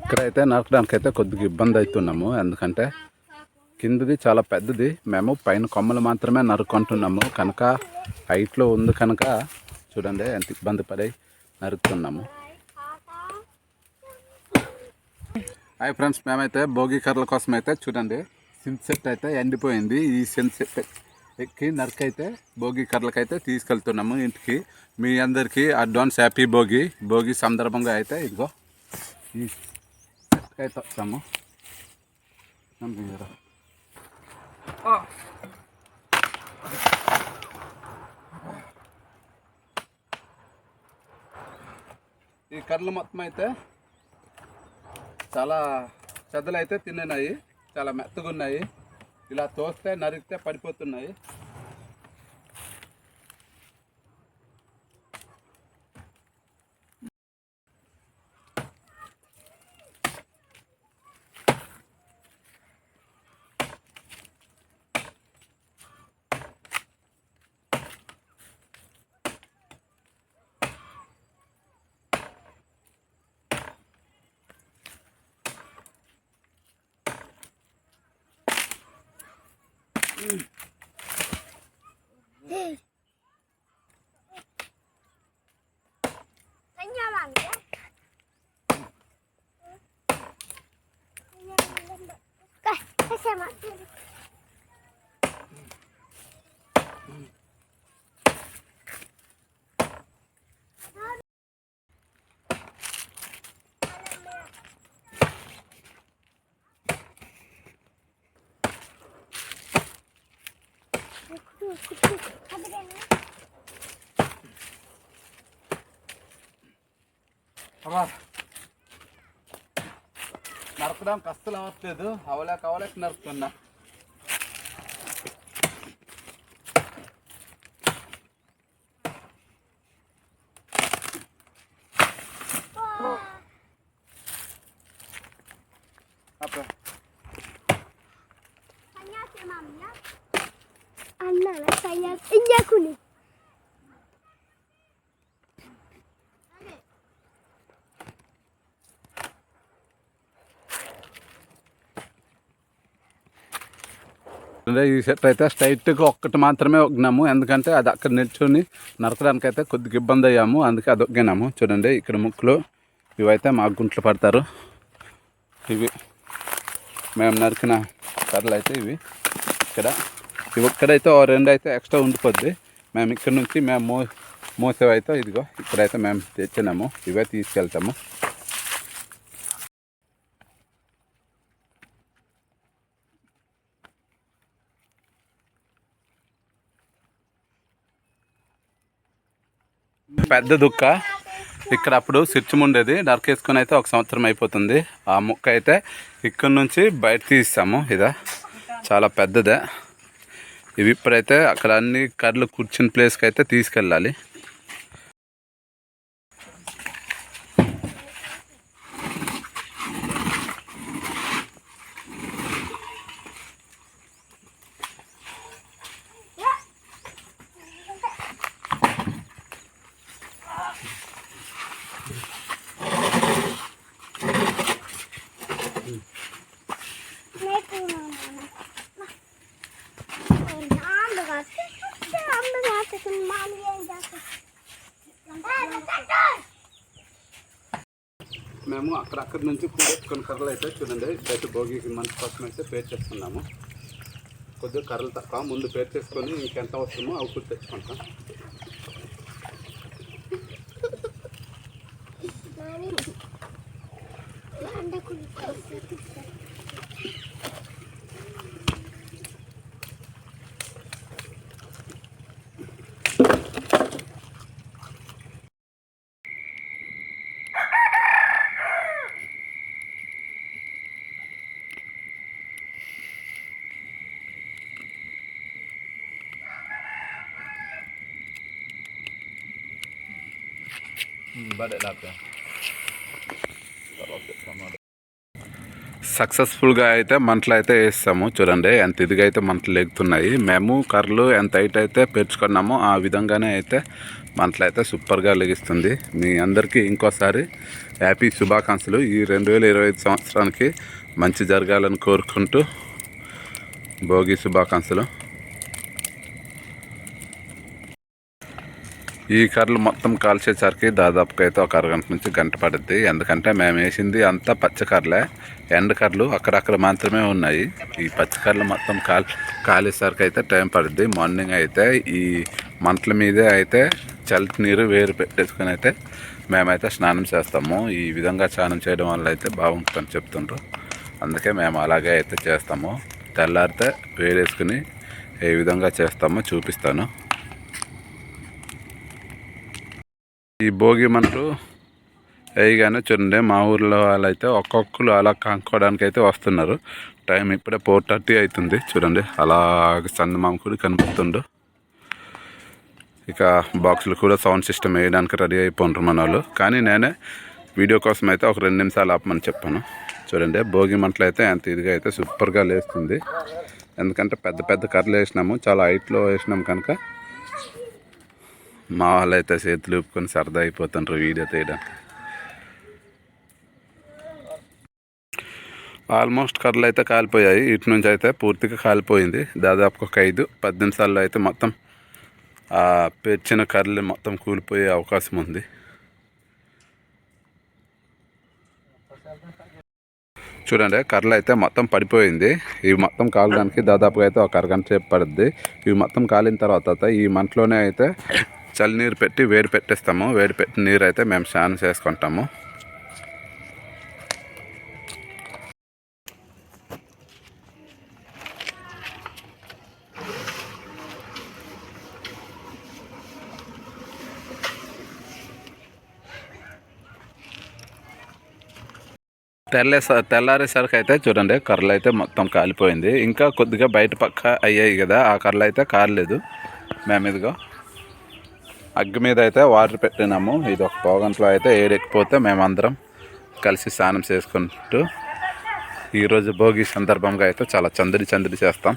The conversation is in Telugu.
ఇక్కడైతే నరకడానికి అయితే కొద్దిగా ఇబ్బంది అవుతున్నాము. ఎందుకంటే కిందది చాలా పెద్దది. మేము పైన కొమ్మలు మాత్రమే నరుక్కుంటున్నాము. కనుక హైట్లో ఉంది కనుక చూడండి ఎంత ఇబ్బంది పడి నరుకుతున్నాము. హాయ్ ఫ్రెండ్స్ మేమైతే భోగి కర్రల కోసం అయితే చూడండి సెట్ అయితే ఎండిపోయింది. ఈ సెట్ ఎక్కి నరకైతే భోగి కర్రలకైతే తీసుకెళ్తున్నాము ఇంటికి. మీ అందరికీ అడ్వాన్స్ హ్యాపీ భోగి. భోగి సందర్భంగా అయితే ఇదిగో ఈ సెట్కి అయితే వచ్చాము నమ్మిరా. ఈ కర్రలు మొత్తం అయితే చాలా చెద్దలు అయితే తిన్నాయి. చాలా మెత్తగా ఉన్నాయి ఇలా తోస్తే నరికితే పడిపోతున్నాయి. Mm. అబ్బా నరకడానికి అస్సలు అవ్వట్లేదు అవలేక అవలేక నరుకుతున్నా అబ్బా Tagliate mamma. Allora, tagliate. అంటే ఈ సెట్ అయితే స్ట్రైట్గా ఒక్కటి మాత్రమే ఒగ్గినాము. ఎందుకంటే అది అక్కడ నిల్చొని నరకడానికి అయితే కొద్దిగా ఇబ్బంది అయ్యాము. అందుకే అది ఒగ్గినాము. చూడండి ఇక్కడ ముక్కులు ఇవైతే మా గుంట్లు పడతారు. ఇవి మేము నరికిన కర్రలు అయితే ఇవి. ఇక్కడ ఇవి ఇక్కడైతే ఓ రెండు అయితే ఎక్స్ట్రా ఉండిపోద్ది. మేము ఇక్కడ నుంచి మేము మో మోసేవైతే ఇదిగో ఇక్కడైతే మేము తెచ్చినాము. ఇవే తీసుకెళ్తాము. పెద్ద దుక్క. ఇక్కడ అప్పుడు సిర్చం ఉండేది నరికేసుకొని అయితే ఒక సంవత్సరం అయిపోతుంది. ఆ ముక్క అయితే ఇక్కడ నుంచి బయట తీస్తాము. ఇదా చాలా పెద్దదే. ఇవి ఇప్పుడైతే అక్కడ అన్ని కర్రలు కూర్చుని ప్లేస్కి అయితే తీసుకెళ్ళాలి. మేము అక్కడక్కడి నుంచి కూడెత్తుకొని కర్రలు అయితే చూడండి ఇప్పుడైతే భోగికి మంచి కోసం అయితే పేరు చేసుకున్నాము కొద్దిగా కర్రలు తక్కువ ముందు పేరు చేసుకొని ఇంకెంత అవసరమో అవి కూడా తెచ్చుకుంటాం సక్సెస్ఫుల్గా అయితే మంటలు అయితే వేస్తాము చూడండి. ఎంత ఇదిగా అయితే మంటలు ఎగుతున్నాయి మేము కర్రలు ఎంత హైట్ అయితే పేర్చుకున్నామో ఆ విధంగానే అయితే మంటలు అయితే సూపర్గా లెగిస్తుంది. మీ అందరికీ ఇంకోసారి హ్యాపీ శుభాకాంక్షలు. ఈ రెండు వేల ఇరవై ఐదు సంవత్సరానికి మంచి జరగాలని కోరుకుంటూ భోగి శుభాకాంక్షలు. ఈ కర్రలు మొత్తం కాల్చేసరికి దాదాపుగా అయితే ఒక అరగంట నుంచి గంట పడుద్ది. ఎందుకంటే మేము వేసింది అంతా పచ్చకర్రలే ఎండ కర్రలు అక్కడక్కడ మాత్రమే ఉన్నాయి. ఈ పచ్చకర్రలు మొత్తం కాల్ కాలేసరికి అయితే టైం పడుద్ది. మార్నింగ్ అయితే ఈ మంటల మీదే అయితే చల్లటి నీరు వేరు పెట్టేసుకుని అయితే మేమైతే స్నానం చేస్తాము. ఈ విధంగా స్నానం చేయడం వల్ల అయితే బాగుంటుందని చెప్తుండ్రు. అందుకే మేము అలాగే అయితే చేస్తాము. తెల్లారితే వేరేసుకుని ఏ విధంగా చేస్తామో చూపిస్తాను. ఈ భోగి మంటలు వేయగానే చూడండి మా ఊర్లో వాళ్ళైతే ఒక్కొక్కరు అలా కనుక్కోవడానికి అయితే వస్తున్నారు. టైం ఇప్పుడే ఫోర్ థర్టీ అవుతుంది చూడండి అలా చందమామ కూడా కనిపిస్తుండు. ఇక బాక్సులు కూడా సౌండ్ సిస్టమ్ వేయడానికి రెడీ అయిపోండ్రు మన వాళ్ళు. కానీ నేనే వీడియో కోసం అయితే ఒక రెండు నిమిషాలు ఆపమని చెప్పాను. చూడండి భోగి మంటలు అయితే ఎంత ఇదిగా అయితే సూపర్గా లేస్తుంది. ఎందుకంటే పెద్ద పెద్ద కర్రలు వేసినాము చాలా హైట్లో వేసినాం కనుక మా వాళ్ళు అయితే చేతులు ఊపుకొని సరదా అయిపోతుంటారు వీడియో తీయడానికి ఆల్మోస్ట్ కర్రలు అయితే కాలిపోయాయి. ఇటు నుంచి అయితే పూర్తిగా కాలిపోయింది. దాదాపు ఒక ఐదు పది నిమిషాల్లో అయితే మొత్తం ఆ పేర్చిన కర్రలు మొత్తం కూలిపోయే అవకాశం ఉంది. చూడండి కర్రలు అయితే మొత్తం పడిపోయింది. ఇవి మొత్తం కాలడానికి దాదాపుగా అయితే ఒక అరగంట సేపు పడుద్ది. ఇవి మొత్తం కాలిన తర్వాత ఈ మంటలోనే అయితే చల్లనీరు పెట్టి వేడి పెట్టేస్తాము. వేడి పెట్టి నీరు అయితే మేము స్నానం చేసుకుంటాము. తెల్లే తెల్లారేసరికి అయితే చూడండి కర్రలు అయితే మొత్తం కాలిపోయింది. ఇంకా కొద్దిగా బయట పక్క అయ్యాయి కదా ఆ కర్రలు అయితే కారలేదు. మేము ఇదిగో. అగ్గి మీద అయితే వాటర్ పెట్టినాము. ఇది ఒక పోగంట్లో అయితే ఏడెక్కిపోతే మేమందరం కలిసి స్నానం చేసుకుంటూ ఈరోజు భోగి సందర్భంగా అయితే చాలా చందడి చందడి చేస్తాం.